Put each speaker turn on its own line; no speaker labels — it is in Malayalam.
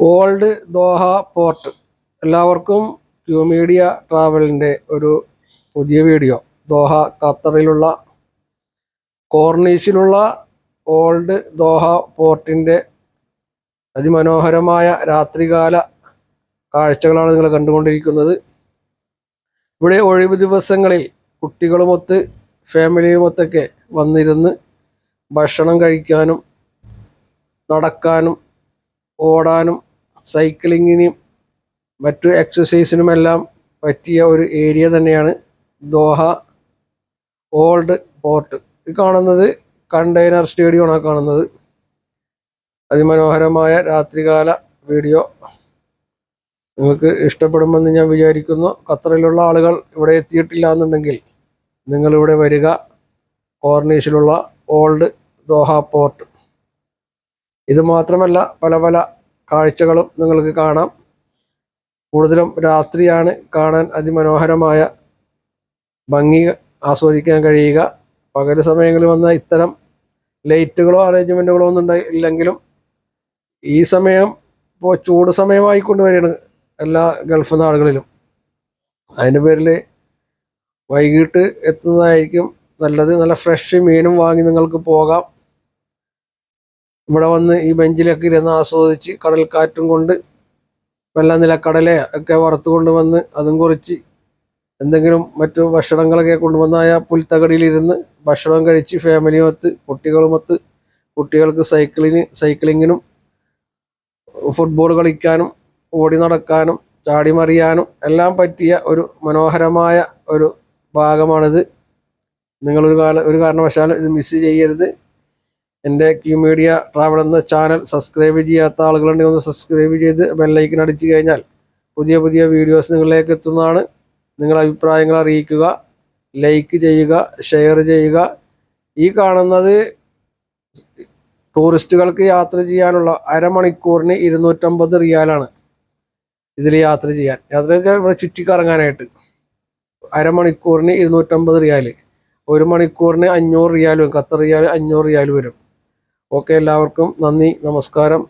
Old Doha port. എല്ലാവർക്കും ക്യൂ മീഡിയ ട്രാവലിന്റെ ഒരു പുതിയ വീഡിയോ. ദോഹ ഖത്തറിലുള്ള കോർണീഷിലുള്ള ഓൾഡ് ദോഹ പോർട്ടിന്റെ അതിമനോഹരമായ രാത്രികാല കാഴ്ചകളാണ് നിങ്ങൾ കണ്ടുകൊണ്ടിരിക്കുന്നത്. ഇവിടെ ഒഴിവ് ദിവസങ്ങളിൽ കുട്ടികളുമൊത്ത് ഫാമിലിയുമൊത്തൊക്കെ വന്നിരുന്ന് ഭക്ഷണം കഴിക്കാനും നടക്കാനും ഓടാനും സൈക്ലിങ്ങിനും മറ്റു എക്സസൈസിനുമെല്ലാം പറ്റിയ ഒരു ഏരിയ തന്നെയാണ് ദോഹ ഓൾഡ് പോർട്ട്. ഇത് കാണുന്നത് കണ്ടെയ്നർ സ്റ്റേഡിയമാണ് കാണുന്നത്. അതിമനോഹരമായ രാത്രികാല വീഡിയോ. നിങ്ങൾക്ക് ഇഷ്ടപ്പെടുമെന്ന് ഞാൻ വിചാരിക്കുന്നു. ഖത്തറിലുള്ള ആളുകൾ ഇവിടെ എത്തിയിട്ടില്ല എന്നുണ്ടെങ്കിൽ നിങ്ങളിവിടെ വരിക. കോർണീഷിലുള്ള ഓൾഡ് ദോഹ പോർട്ട്. ഇത് മാത്രമല്ല പല പല കാഴ്ചകളും നിങ്ങൾക്ക് കാണാം. കൂടുതലും രാത്രിയാണ് കാണാൻ അതിമനോഹരമായ ഭംഗി ആസ്വദിക്കാൻ കഴിയുക. പകൽ സമയങ്ങളിൽ വന്ന ഇത്തരം ലൈറ്റുകളോ അറേഞ്ച്മെന്റുകളോ ഒന്നും ഉണ്ടായി ഇല്ലെങ്കിലും ഈ സമയം ഇപ്പോൾ ചൂട് സമയമായി വരികയാണ് എല്ലാ ഗൾഫ് നാടുകളിലും. അതിന്റെ പേരിൽ വൈകിട്ട് എത്തുന്നതായിരിക്കും നല്ലത്. നല്ല ഫ്രഷ് മീനും വാങ്ങി നിങ്ങൾക്ക് പോകാം. ഇവിടെ വന്ന് ഈ ബെഞ്ചിലൊക്കെ ഇരുന്ന് ആസ്വദിച്ച് കടൽക്കാറ്റും കൊണ്ട് വെള്ള നിലക്കടല ഒക്കെ വറുത്ത് കൊണ്ടുവന്ന് അതും കുറിച്ച് എന്തെങ്കിലും മറ്റു ഭക്ഷണങ്ങളൊക്കെ കൊണ്ടുവന്നായ പുൽത്തകടിയിലിരുന്ന് ഭക്ഷണം കഴിച്ച് ഫാമിലിയുമൊത്ത് കുട്ടികളുമൊത്ത് കുട്ടികൾക്ക് സൈക്കിളിന് സൈക്ലിങ്ങിനും ഫുട്ബോൾ കളിക്കാനും ഓടി നടക്കാനും ചാടി മറിയാനും എല്ലാം പറ്റിയ ഒരു മനോഹരമായ ഒരു ഭാഗമാണിത്. നിങ്ങളൊരു കാല ഒരു കാരണവശാലും ഇത് മിസ് ചെയ്യരുത്. എന്റെ ക്യൂ മീഡിയ ട്രാവൽ എന്ന ചാനൽ സബ്സ്ക്രൈബ് ചെയ്യാത്ത ആളുകളുണ്ടെങ്കിൽ ഒന്ന് സബ്സ്ക്രൈബ് ചെയ്ത് ബെല്ലൈക്കൻ അടിച്ചു കഴിഞ്ഞാൽ പുതിയ പുതിയ വീഡിയോസ് നിങ്ങളിലേക്ക് എത്തുന്നതാണ്. നിങ്ങളുടെ അഭിപ്രായങ്ങൾ അറിയിക്കുക ലൈക്ക് ചെയ്യുക ഷെയർ ചെയ്യുക. ഈ കാണുന്നത് ടൂറിസ്റ്റുകൾക്ക് യാത്ര ചെയ്യാനുള്ള അരമണിക്കൂറിന് ഇരുന്നൂറ്റമ്പത് റിയാലാണ് ഇതിൽ യാത്ര ചെയ്യാൻ. യാത്ര ചെയ്യാൻ ഇവിടെ ചുറ്റിക്കറങ്ങാനായിട്ട് അരമണിക്കൂറിന് ഇരുന്നൂറ്റമ്പത് റിയാൽ. ഒരു മണിക്കൂറിന് അഞ്ഞൂറ് റിയാൽ വരും. ഖത്തർ റിയാൽ അഞ്ഞൂറ് റിയാൽ വരും. ഓക്കെ എല്ലാവർക്കും നന്ദി നമസ്കാരം.